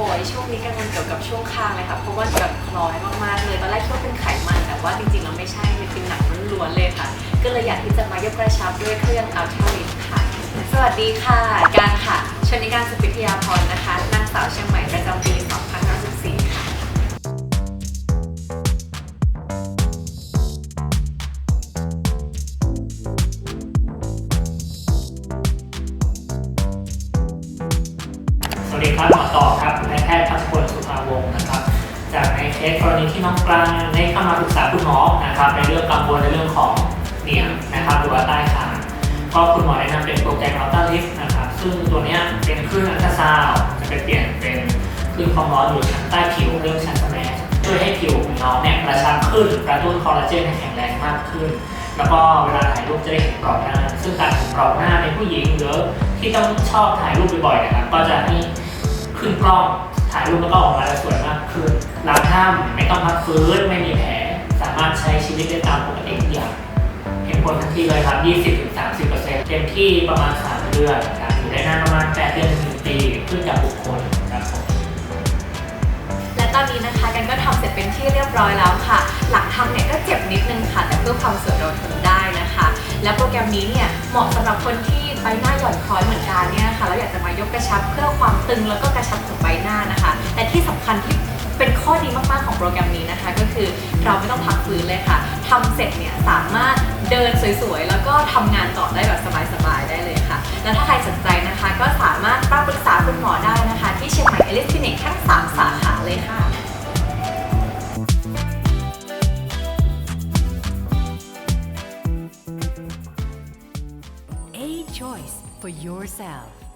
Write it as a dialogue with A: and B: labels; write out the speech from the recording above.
A: อ้ยช่วงนี้กังวลเกี่ยวกับช่วงคางเลยค่ะเพราะว่าแบบคล้อยมากๆเลยตอนแรกคิดว่าเป็นไขมันแต่ว่าจริงๆแล้วไม่ใช่มันเป็นหนังล้วนๆเลยค่ะ ก็เลยอยากที่จะมายกกระชับด้วยเครื่องอัลตราลิฟค่ะ สวัสดีค่ะ การค่ะชนิการสุพิทยาพรนะคะนางสาวเชียง ใน
B: เคสกรณีที่น้องกลางได้เข้ามาปรึกษาคุณหมอนะครับในเรื่องกังวลในเรื่องของเหนียงนะครับหรือว่าใต้คางก็คุณหมอแนะนำเป็นโปรแกรมอัลตราลิฟนะครับซึ่งตัวเนี้ยเป็นคลื่นอัลตราซาวด์จะไปเปลี่ยนเป็นคลื่นความร้อนอยู่ชั้นใต้ผิวเรื่องชั้นสแมสช่วยให้ผิวของน้องเนี่ยกระชับขึ้นกระตุ้นคอลลาเจนให้แข็งแรงมากขึ้นแล้วก็เวลาถ่ายรูปจะได้เห็นกรอบหน้า ซึ่งการเห็นกรอบหน้าในผู้หญิงหรือที่ต้องชอบถ่ายรูปบ่อยๆนะครับ ก็จะให้ขึ้นกล้อง ถ่ายรูปแล้วก็ออกมาแล้วสวยมากขึ้นล้างห้ามไม่ต้องพักฟื้นไม่มีแผลสามารถใช้ชีวิตได้ตามปกติทุกอย่างเห็นผลทันทีเลยครับ 20-30%เต็มที่ประมาณ 3 เดือนครับอยู่ได้นานประมาณ 8 เดือนถึงปีขึ้นจากบุคคลครับผม
A: และตอนนี้นะคะกันก็ทำเสร็จเป็นที่เรียบร้อยแล้วค่ะ หลังทำเนี่ยก็เจ็บนิดนึงค่ะ แต่เพื่อความสวยเราทนได้นะคะ และโปรแกรมนี้เนี่ยเหมาะสำหรับคนที่ ใบหน้าหย่อนคล้อยเหมือนกันเนี่ยนะคะแล้วอยากจะมายกกระชับเพื่อความตึงแล้วก็กระชับของใบหน้านะคะ และที่สำคัญที่เป็นข้อดีมากๆของโปรแกรมนี้นะคะ ก็คือเราไม่ต้องพักฟื้นเลยค่ะทำเสร็จเนี่ยสามารถเดินสวยๆ แล้วก็ทำงานต่อได้แบบสบายๆได้เลยค่ะ แล้วถ้าใครสนใจนะคะ ก็สามารถปรึกษาคุณหมอได้นะคะ ที่เชียงใหม่เอลิสคลินิกทั้งสามสาขาเลยค่ะ
C: Choice for yourself.